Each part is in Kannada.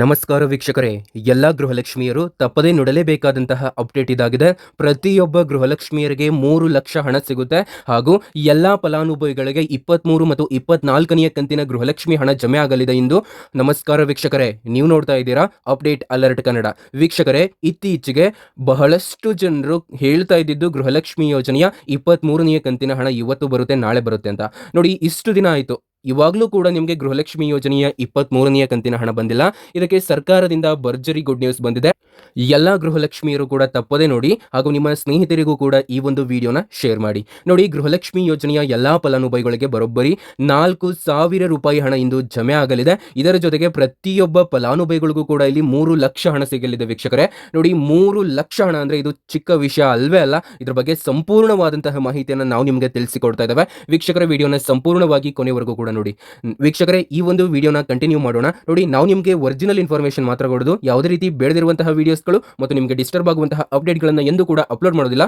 ನಮಸ್ಕಾರ ವೀಕ್ಷಕರೇ. ಎಲ್ಲ ಗೃಹಲಕ್ಷ್ಮಿಯರು ತಪ್ಪದೇ ನೋಡಲೇಬೇಕಾದಂತಹ ಅಪ್ಡೇಟ್ ಇದಾಗಿದೆ. ಪ್ರತಿಯೊಬ್ಬ ಗೃಹಲಕ್ಷ್ಮಿಯರಿಗೆ ಮೂರು ಲಕ್ಷ ಹಣ ಸಿಗುತ್ತೆ. ಹಾಗೂ ಎಲ್ಲ ಫಲಾನುಭವಿಗಳಿಗೆ ಇಪ್ಪತ್ಮೂರು ಮತ್ತು ಇಪ್ಪತ್ನಾಲ್ಕನೆಯ ಕಂತಿನ ಗೃಹಲಕ್ಷ್ಮಿ ಹಣ ಜಮೆ ಆಗಲಿದೆ ಎಂದು ನಮಸ್ಕಾರ ವೀಕ್ಷಕರೇ. ನೀವು ನೋಡ್ತಾ ಇದ್ದೀರಾ ಅಪ್ಡೇಟ್ ಅಲರ್ಟ್ ಕನ್ನಡ. ವೀಕ್ಷಕರೇ, ಇತ್ತೀಚೆಗೆ ಬಹಳಷ್ಟು ಜನರು ಹೇಳ್ತಾ ಇದ್ದಿದ್ದು ಗೃಹಲಕ್ಷ್ಮಿ ಯೋಜನೆಯ ಇಪ್ಪತ್ಮೂರನೆಯ ಕಂತಿನ ಹಣ ಇವತ್ತು ಬರುತ್ತೆ, ನಾಳೆ ಬರುತ್ತೆ ಅಂತ. ನೋಡಿ, ಇಷ್ಟು ದಿನ ಆಯಿತು. ಇವಾಗಲೂ ಕೂಡ ನಿಮಗೆ ಗೃಹಲಕ್ಷ್ಮಿ ಯೋಜನೆಯ ಇಪ್ಪತ್ತ್ ಕಂತಿನ ಹಣ ಬಂದಿಲ್ಲ. ಇದಕ್ಕೆ ಸರ್ಕಾರದಿಂದ ಭರ್ಜರಿ ಗುಡ್ ನ್ಯೂಸ್ ಬಂದಿದೆ. ಎಲ್ಲ ಗೃಹಲಕ್ಷ್ಮಿಯರು ಕೂಡ ತಪ್ಪದೆ ನೋಡಿ ಹಾಗೂ ನಿಮ್ಮ ಸ್ನೇಹಿತರಿಗೂ ಕೂಡ ಈ ಒಂದು ವಿಡಿಯೋನ ಶೇರ್ ಮಾಡಿ. ನೋಡಿ, ಗೃಹಲಕ್ಷ್ಮಿ ಯೋಜನೆಯ ಎಲ್ಲಾ ಫಲಾನುಭವಿಗಳಿಗೆ ಬರೋಬ್ಬರಿ ನಾಲ್ಕು ಸಾವಿರ ರೂಪಾಯಿ ಹಣ ಇಂದು ಜಮೆ ಆಗಲಿದೆ. ಇದರ ಜೊತೆಗೆ ಪ್ರತಿಯೊಬ್ಬ ಫಲಾನುಭವಿಗಳಿಗೂ ಕೂಡ ಇಲ್ಲಿ ಮೂರು ಲಕ್ಷ ಹಣ ಸಿಗಲಿದೆ ವೀಕ್ಷಕರೇ. ನೋಡಿ, ಮೂರು ಲಕ್ಷ ಹಣ ಅಂದ್ರೆ ಇದು ಚಿಕ್ಕ ವಿಷಯ ಅಲ್ವೇ ಅಲ್ಲ. ಇದ್ರ ಬಗ್ಗೆ ಸಂಪೂರ್ಣವಾದಂತಹ ಮಾಹಿತಿಯನ್ನು ನಾವು ನಿಮಗೆ ತಿಳಿಸಿಕೊಡ್ತಾ ಇದ್ದೇವೆ. ವೀಕ್ಷಕರ, ವಿಡಿಯೋನ ಸಂಪೂರ್ಣವಾಗಿ ಕೊನೆವರೆಗೂ ಕೂಡ ನೋಡಿ. ವೀಕ್ಷಕರೇ, ಈ ಒಂದು ವಿಡಿಯೋನ ಕಂಟಿನ್ಯೂ ಮಾಡೋಣ. ನೋಡಿ, ನಾವು ನಿಮಗೆ ಒರಿಜಿನಲ್ ಇನ್ಫಾರ್ಮೇಶನ್ ಮಾತ್ರ ಕೊಡೋದು. ಯಾವುದೇ ರೀತಿ ಬೇಡದಿರುವಂತಹ ವಿಡಿಯೋಸ್ಗಳು ಮತ್ತು ನಿಮಗೆ ಡಿಸ್ಟರ್ಬ್ ಆಗುವಂತಹ ಅಪ್ಡೇಟ್ಗಳನ್ನು ಎಂದು ಕೂಡ ಅಪ್ಲೋಡ್ ಮಾಡೋದಿಲ್ಲ.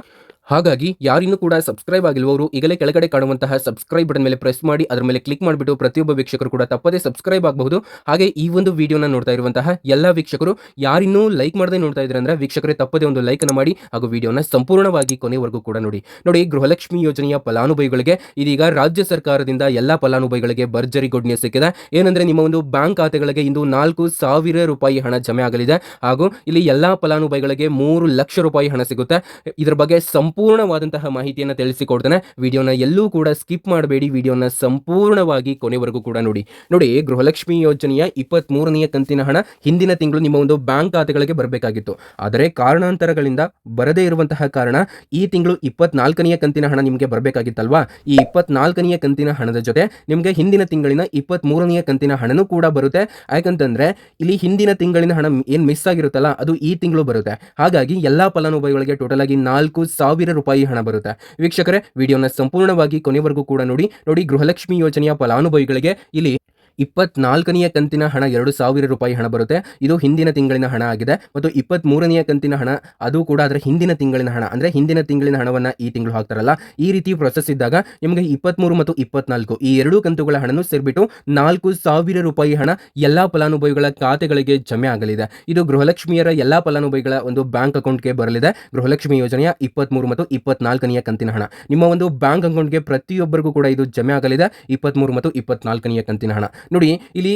ಹಾಗಾಗಿ ಯಾರಿನ್ನೂ ಕೂಡ ಸಬ್ಸ್ಕ್ರೈಬ್ ಆಗಿಲ್ವರು ಈಗಲೇ ಕೆಳಗಡೆ ಕಾಣುವಂತಹ ಸಬ್ಸ್ಕ್ರೈಬ್ ಬಟನ್ ಮೇಲೆ ಪ್ರೆಸ್ ಮಾಡಿ, ಅದರ ಮೇಲೆ ಕ್ಲಿಕ್ ಮಾಡಿಬಿಟ್ಟು ಪ್ರತಿಯೊಬ್ಬ ವೀಕ್ಷಕರು ಕೂಡ ತಪ್ಪದೇ ಸಬ್ಸ್ಕ್ರೈಬ್ ಆಗಬಹುದು. ಹಾಗೆ ಈ ಒಂದು ವಿಡಿಯೋನ ನೋಡ್ತಾ ಇರುವಂತಹ ಎಲ್ಲ ವೀಕ್ಷಕರು, ಯಾರಿನ್ನೂ ಲೈಕ್ ಮಾಡದೆ ನೋಡ್ತಾ ಇದ್ರೆ ಅಂದ್ರೆ ವೀಕ್ಷಕರೇ ತಪ್ಪದೇ ಒಂದು ಲೈಕ್ ಅನ್ನು ಮಾಡಿ, ಹಾಗೂ ವಿಡಿಯೋನ ಸಂಪೂರ್ಣವಾಗಿ ಕೊನೆವರೆಗೂ ಕೂಡ ನೋಡಿ. ನೋಡಿ, ಗೃಹಲಕ್ಷ್ಮಿ ಯೋಜನೆಯ ಫಲಾನುಭವಿಗಳಿಗೆ, ಇದೀಗ ರಾಜ್ಯ ಸರ್ಕಾರದಿಂದ ಎಲ್ಲ ಫಲಾನುಭವಿಗಳಿಗೆ ಭರ್ಜರಿ ಗುಡ್ ಸಿಕ್ಕಿದೆ. ಏನಂದ್ರೆ ನಿಮ್ಮ ಒಂದು ಬ್ಯಾಂಕ್ ಖಾತೆಗಳಿಗೆ ಇಂದು ನಾಲ್ಕು ಸಾವಿರ ರೂಪಾಯಿ ಹಣ ಜಮೆ ಆಗಲಿದೆ. ಹಾಗೂ ಇಲ್ಲಿ ಎಲ್ಲಾ ಫಲಾನುಭವಿಗಳಿಗೆ ಮೂರು ಲಕ್ಷ ರೂಪಾಯಿ ಹಣ ಸಿಗುತ್ತೆ. ಇದರ ಬಗ್ಗೆ ಸಂಪೂರ್ಣವಾದಂತಹ ಮಾಹಿತಿಯನ್ನು ತಿಳಿಸಿಕೊಡ್ತೇನೆ. ವಿಡಿಯೋನ ಎಲ್ಲೂ ಕೂಡ ಸ್ಕಿಪ್ ಮಾಡಬೇಡಿ. ವಿಡಿಯೋನ ಸಂಪೂರ್ಣವಾಗಿ ಕೊನೆವರೆಗೂ ಕೂಡ ನೋಡಿ. ನೋಡಿ, ಗೃಹಲಕ್ಷ್ಮಿ ಯೋಜನೆಯ ಇಪ್ಪತ್ತ್ ಮೂರನೆಯ ಕಂತಿನ ಹಣ ಹಿಂದಿನ ತಿಂಗಳು ನಿಮ್ಮ ಒಂದು ಬ್ಯಾಂಕ್ ಖಾತೆಗಳಿಗೆ ಬರಬೇಕಾಗಿತ್ತು. ಆದರೆ ಕಾರಣಾಂತರಗಳಿಂದ ಬರದೇ ಇರುವಂತಹ ಕಾರಣ ಈ ತಿಂಗಳು ಇಪ್ಪತ್ನಾಲ್ಕನೆಯ ಕಂತಿನ ಹಣ ನಿಮಗೆ ಬರಬೇಕಾಗಿತ್ತಲ್ವಾ? ಈ ಇಪ್ಪತ್ನಾಲ್ಕನೆಯ ಕಂತಿನ ಹಣದ ಜೊತೆ ನಿಮಗೆ ಹಿಂದಿನ ತಿಂಗಳಿನ ಇಪ್ಪತ್ತ್ ಮೂರನೆಯ ಕಂತಿನ ಹಣನೂ ಕೂಡ ಬರುತ್ತೆ. ಯಾಕಂತಂದ್ರೆ ಇಲ್ಲಿ ಹಿಂದಿನ ತಿಂಗಳಿನ ಹಣ ಏನು ಮಿಸ್ ಆಗಿರುತ್ತಲ್ಲ, ಅದು ಈ ತಿಂಗಳು ಬರುತ್ತೆ. ಹಾಗಾಗಿ ಎಲ್ಲಾ ಫಲಾನುಭವಿಗಳಿಗೆ ಟೋಟಲ್ ಆಗಿ ನಾಲ್ಕು ಸಾವಿರ ರೂಪಾಯಿ ಹಣ ಬರುತ್ತೆ. ವೀಕ್ಷಕರೇ ವಿಡಿಯೋನ ಸಂಪೂರ್ಣವಾಗಿ ಕೊನೆವರೆಗೂ ಕೂಡ ನೋಡಿ. ನೋಡಿ ಗೃಹಲಕ್ಷ್ಮಿ ಯೋಜನೆಯ ಫಲಾನುಭವಿಗಳಿಗೆ ಇಲ್ಲಿ ಇಪ್ಪತ್ನಾಲ್ಕನೆಯ ಕಂತಿನ ಹಣ ಎರಡು ಸಾವಿರ ರೂಪಾಯಿ ಹಣ ಬರುತ್ತೆ. ಇದು ಹಿಂದಿನ ತಿಂಗಳಿನ ಹಣ ಆಗಿದೆ. ಮತ್ತು ಇಪ್ಪತ್ತ್ ಮೂರನೆಯ ಕಂತಿನ ಹಣ, ಅದು ಕೂಡ ಅದರ ಹಿಂದಿನ ತಿಂಗಳಿನ ಹಣ. ಅಂದರೆ ಹಿಂದಿನ ತಿಂಗಳಿನ ಹಣವನ್ನು ಈ ತಿಂಗಳು ಹಾಕ್ತಾರಲ್ಲ. ಈ ರೀತಿ ಪ್ರೊಸೆಸ್ ಇದ್ದಾಗ ನಿಮಗೆ ಇಪ್ಪತ್ಮೂರು ಮತ್ತು ಇಪ್ಪತ್ನಾಲ್ಕು ಈ ಎರಡೂ ಕಂತುಗಳ ಹಣನೂ ಸೇರಿಬಿಟ್ಟು ನಾಲ್ಕು ಸಾವಿರ ರೂಪಾಯಿ ಹಣ ಎಲ್ಲ ಫಲಾನುಭವಿಗಳ ಖಾತೆಗಳಿಗೆ ಜಮೆ ಆಗಲಿದೆ. ಇದು ಗೃಹಲಕ್ಷ್ಮಿಯರ ಎಲ್ಲ ಫಲಾನುಭವಿಗಳ ಒಂದು ಬ್ಯಾಂಕ್ ಅಕೌಂಟ್ಗೆ ಬರಲಿದೆ. ಗೃಹಲಕ್ಷ್ಮಿ ಯೋಜನೆಯ ಇಪ್ಪತ್ಮೂರು ಮತ್ತು ಇಪ್ಪತ್ನಾಲ್ಕನೆಯ ಕಂತಿನ ಹಣ. ನಿಮ್ಮ ಒಂದು ಬ್ಯಾಂಕ್ ಅಕೌಂಟ್ಗೆ ಪ್ರತಿಯೊಬ್ಬರಿಗೂ ಕೂಡ ಇದು ಜಮೆ ಆಗಲಿದೆ. ಇಪ್ಪತ್ಮೂರು ಮತ್ತು ಇಪ್ಪತ್ನಾಲ್ಕನೆಯ ಕಂತಿನ ಹಣ. ನೋಡಿ ಇಲ್ಲಿ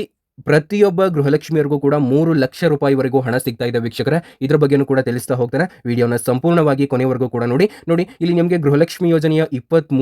ಪ್ರತಿಯೊಬ್ಬ ಗೃಹಲಕ್ಷ್ಮಿಯರಿಗೂ ಕೂಡ ಮೂರು ಲಕ್ಷ ರೂಪಾಯಿವರೆಗೂ ಹಣ ಸಿಗ್ತಾ ಇದೆ ವೀಕ್ಷಕರ. ಇದರ ಬಗ್ಗೆನೂ ಕೂಡ ತಿಳಿಸ್ತಾ ಹೋಗ್ತಾರೆ ವಿಡಿಯೋನ ಸಂಪೂರ್ಣವಾಗಿ ಕೊನೆವರೆಗೂ ಕೂಡ ನೋಡಿ. ನೋಡಿ, ಇಲ್ಲಿ ನಿಮಗೆ ಗೃಹಲಕ್ಷ್ಮಿ ಯೋಜನೆಯ ಇಪ್ಪತ್ತ್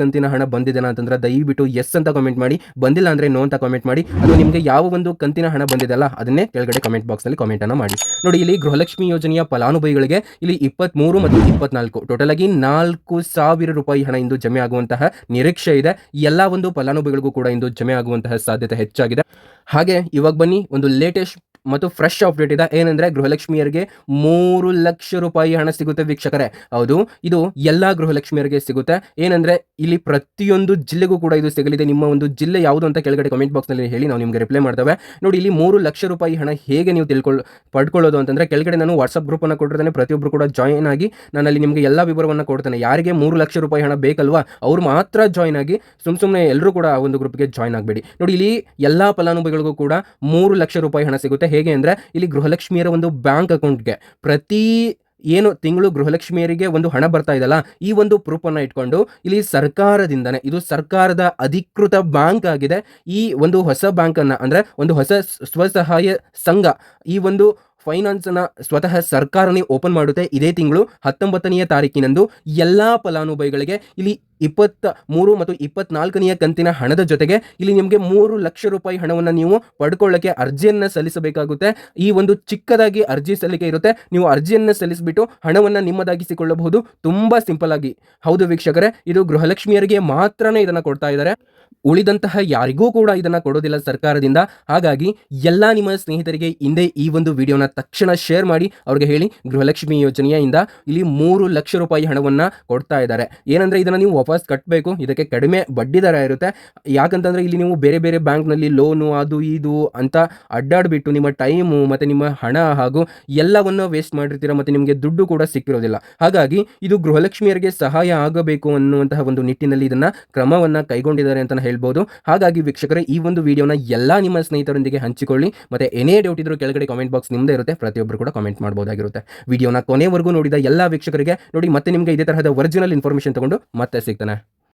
ಕಂತಿನ ಹಣ ಬಂದಿದೆ ಅಂತಂದ್ರೆ ದಯವಿಟ್ಟು ಎಸ್ ಅಂತ ಕಾಮೆಂಟ್ ಮಾಡಿ. ಬಂದಿಲ್ಲ ಅಂದ್ರೆ ನೋ ಅಂತ ಕಾಮೆಂಟ್ ಮಾಡಿ. ಅದು ನಿಮಗೆ ಯಾವ ಒಂದು ಕಂತಿನ ಹಣ ಬಂದಿದೆಲ್ಲ ಅದನ್ನೇ ಕೆಳಗಡೆ ಕಮೆಂಟ್ ಬಾಕ್ಸ್ನಲ್ಲಿ ಕಾಮೆಂಟ್ ಅನ್ನು ಮಾಡಿ. ನೋಡಿ, ಇಲ್ಲಿ ಗೃಹಲಕ್ಷ್ಮಿ ಯೋಜನೆಯ ಫಲಾನುಭವಿಗಳಿಗೆ ಇಲ್ಲಿ ಇಪ್ಪತ್ಮೂರು ಮತ್ತು ಇಪ್ಪತ್ನಾಲ್ಕು ಟೋಟಲ್ ಆಗಿ ನಾಲ್ಕು ಸಾವಿರ ರೂಪಾಯಿ ಹಣ ಇಂದು ಜಮೆ ಆಗುವಂತಹ ನಿರೀಕ್ಷೆ ಇದೆ. ಎಲ್ಲಾ ಒಂದು ಫಲಾನುಭವಿಗಳಿಗೂ ಕೂಡ ಇಂದು ಜಮೆ ಆಗುವಂತಹ ಸಾಧ್ಯತೆ ಹೆಚ್ಚಾಗಿದೆ. ಹಾಗೆ ಇವಾಗ ಬನ್ನಿ ಒಂದು ಲೇಟೆಸ್ಟ್ ಮತ್ತು ಫ್ರೆಶ್ ಅಪ್ಡೇಟ್ ಇದೆ. ಏನಂದ್ರೆ ಗೃಹಲಕ್ಷ್ಮಿಯರಿಗೆ ಮೂರು ಲಕ್ಷ ರೂಪಾಯಿ ಹಣ ಸಿಗುತ್ತೆ ವೀಕ್ಷಕರೇ. ಹೌದು, ಇದು ಎಲ್ಲಾ ಗೃಹಲಕ್ಷ್ಮಿಯರಿಗೆ ಸಿಗುತ್ತೆ. ಏನಂದ್ರೆ ಇಲ್ಲಿ ಪ್ರತಿಯೊಂದು ಜಿಲ್ಲೆಗೂ ಕೂಡ ಇದು ಸಿಗಲಿದೆ. ನಿಮ್ಮ ಒಂದು ಜಿಲ್ಲೆ ಯಾವುದು ಅಂತ ಕೆಳಗಡೆ ಕಮೆಂಟ್ ಬಾಕ್ಸ್ನಲ್ಲಿ ಹೇಳಿ ನಾವು ನಿಮಗೆ ರಿಪ್ಲೈ ಮಾಡ್ತೇವೆ. ನೋಡಿ, ಇಲ್ಲಿ ಮೂರು ಲಕ್ಷ ರೂಪಾಯಿ ಹಣ ಹೇಗೆ ನೀವು ತಿಳ್ಕೊಳ್ಳ ಪಡ್ಕೊಳ್ಳೋದು ಅಂತಂದ್ರೆ ಕೆಳಗಡೆ ನಾನು ವಾಟ್ಸ್ಆಪ್ ಗ್ರೂಪ್ ಅನ್ನು ಕೊಟ್ಟಿರ್ತೇನೆ. ಪ್ರತಿಯೊಬ್ಬರು ಕೂಡ ಜಾಯಿನ್ ಆಗಿ ನಾನು ಅಲ್ಲಿ ನಿಮಗೆ ಎಲ್ಲ ವಿವರವನ್ನು ಕೊಡ್ತೇನೆ. ಯಾರಿಗೆ ಮೂರು ಲಕ್ಷ ರೂಪಾಯಿ ಹಣ ಬೇಕಲ್ವಾ, ಅವ್ರು ಮಾತ್ರ ಜಾಯಿನ್ ಆಗಿ ಸುಮ್ ಸುಮ್ಮನೆ ಎಲ್ಲರೂ ಕೂಡ ಆ ಒಂದು ಗ್ರೂಪ್ಗೆ ಜಾಯಿನ್ ಆಗಬೇಡಿ. ನೋಡಿ, ಇಲ್ಲಿ ಎಲ್ಲಾ ಫಲಾನುಭವಿಗಳಿಗೂ ಕೂಡ ಮೂರು ಲಕ್ಷ ರೂಪಾಯಿ ಹಣ ಸಿಗುತ್ತೆ. ಹೇಗೆ ಅಂದರೆ ಇಲ್ಲಿ ಗೃಹಲಕ್ಷ್ಮಿಯರ ಒಂದು ಬ್ಯಾಂಕ್ ಅಕೌಂಟ್ಗೆ ಪ್ರತಿ ಏನು ತಿಂಗಳು ಗೃಹಲಕ್ಷ್ಮಿಯರಿಗೆ ಒಂದು ಹಣ ಬರ್ತಾ ಇದೆಯಲ್ಲ, ಈ ಒಂದು ಪ್ರೂಫನ್ನು ಇಟ್ಕೊಂಡು ಇಲ್ಲಿ ಸರ್ಕಾರದಿಂದನೇ, ಇದು ಸರ್ಕಾರದ ಅಧಿಕೃತ ಬ್ಯಾಂಕ್ ಆಗಿದೆ. ಈ ಒಂದು ಹೊಸ ಬ್ಯಾಂಕನ್ನು ಅಂದ್ರೆ ಒಂದು ಹೊಸ ಸ್ವಸಹಾಯ ಸಂಘ ಈ ಒಂದು ಫೈನಾನ್ಸ್ ಅನ್ನ ಸ್ವತಃ ಸರ್ಕಾರನೇ ಓಪನ್ ಮಾಡುತ್ತೆ. ಇದೇ ತಿಂಗಳು ಹತ್ತೊಂಬತ್ತನೆಯ ತಾರೀಕಿನಂದು ಎಲ್ಲಾ ಫಲಾನುಭವಿಗಳಿಗೆ ಇಲ್ಲಿ ಇಪ್ಪತ್ತ ಮೂರು ಮತ್ತು ಇಪ್ಪತ್ನಾಲ್ಕನೆಯ ಕಂತಿನ ಹಣದ ಜೊತೆಗೆ ಇಲ್ಲಿ ನಿಮಗೆ ಮೂರು ಲಕ್ಷ ರೂಪಾಯಿ ಹಣವನ್ನು ನೀವು ಪಡ್ಕೊಳ್ಳೋಕ್ಕೆ ಅರ್ಜಿಯನ್ನು ಸಲ್ಲಿಸಬೇಕಾಗುತ್ತೆ. ಈ ಒಂದು ಚಿಕ್ಕದಾಗಿ ಅರ್ಜಿ ಸಲ್ಲಿಕೆ ಇರುತ್ತೆ. ನೀವು ಅರ್ಜಿಯನ್ನು ಸಲ್ಲಿಸಿಬಿಟ್ಟು ಹಣವನ್ನು ನಿಮ್ಮದಾಗಿಸಿಕೊಳ್ಳಬಹುದು. ತುಂಬ ಸಿಂಪಲ್ ಆಗಿ. ಹೌದು ವೀಕ್ಷಕರೇ, ಇದು ಗೃಹಲಕ್ಷ್ಮಿಯರಿಗೆ ಮಾತ್ರನೇ ಇದನ್ನು ಕೊಡ್ತಾ ಇದ್ದಾರೆ. ಉಳಿದಂತಹ ಯಾರಿಗೂ ಕೂಡ ಇದನ್ನು ಕೊಡೋದಿಲ್ಲ ಸರ್ಕಾರದಿಂದ. ಹಾಗಾಗಿ ಎಲ್ಲ ನಿಮ್ಮ ಸ್ನೇಹಿತರಿಗೆ ಹಿಂದೆ ಈ ಒಂದು ವಿಡಿಯೋನ ತಕ್ಷಣ ಶೇರ್ ಮಾಡಿ. ಅವ್ರಿಗೆ ಹೇಳಿ ಗೃಹಲಕ್ಷ್ಮಿ ಯೋಜನೆಯಿಂದ ಇಲ್ಲಿ ಮೂರು ಲಕ್ಷ ರೂಪಾಯಿ ಹಣವನ್ನು ಕೊಡ್ತಾ ಇದ್ದಾರೆ. ಏನಂದರೆ ಇದನ್ನು ನೀವು ವಾಪಸ್ ಕಟ್ಟಬೇಕು ಇದಕ್ಕೆ ಕಡಿಮೆ ಬಡ್ಡಿ ದರ ಇರುತ್ತೆ. ಯಾಕಂತಂದರೆ ಇಲ್ಲಿ ನೀವು ಬೇರೆ ಬೇರೆ ಬ್ಯಾಂಕ್ನಲ್ಲಿ ಲೋನು ಅದು ಇದು ಅಂತ ಅಡ್ಡಾಡಿಬಿಟ್ಟು ನಿಮ್ಮ ಟೈಮು ಮತ್ತು ನಿಮ್ಮ ಹಣ ಹಾಗೂ ಎಲ್ಲವನ್ನು ವೇಸ್ಟ್ ಮಾಡಿರ್ತೀರ ಮತ್ತು ನಿಮಗೆ ದುಡ್ಡು ಕೂಡ ಸಿಕ್ಕಿರೋದಿಲ್ಲ. ಹಾಗಾಗಿ ಇದು ಗೃಹಲಕ್ಷ್ಮಿಯರಿಗೆ ಸಹಾಯ ಆಗಬೇಕು ಅನ್ನುವಂತಹ ಒಂದು ನಿಟ್ಟಿನಲ್ಲಿ ಇದನ್ನು ಕ್ರಮವನ್ನು ಕೈಗೊಂಡಿದ್ದಾರೆ ಅಂತ ಹೇಳ್ಬೋದು. ಹಾಗಾಗಿ ವೀಕ್ಷಕರೇ, ಈ ಒಂದು ವಿಡಿಯೋನ ಎಲ್ಲ ನಿಮ್ಮ ಸ್ನೇಹಿತರೊಂದಿಗೆ ಹಂಚಿಕೊಳ್ಳಿ. ಮತ್ತೆ ಏನೇ ಡೌಟ್ ಇದ್ರೂ ಕೆಳಗಡೆ ಕಾಮೆಂಟ್ ಬಾಕ್ಸ್ ನಿಮ್ಮದೇ ಇರುತ್ತೆ. ಪ್ರತಿಯೊಬ್ಬರು ಕೂಡ ಕಾಮೆಂಟ್ ಮಾಡಬಹುದಾಗಿರುತ್ತೆ ವಿಡಿಯೋನ ಕೊನೆವರೆಗೂ ನೋಡಿದ ಎಲ್ಲ ವೀಕ್ಷಕರಿಗೆ ನೋಡಿ, ಮತ್ತೆ ನಿಮಗೆ ಇದೇ ತರಹದ ಒರಿಜಿನಲ್ ಇನ್ಫಾರ್ಮೇಷನ್ ತಗೊಂಡು ಮತ್ತೆ ಸಿಗ್ತಾನೆ.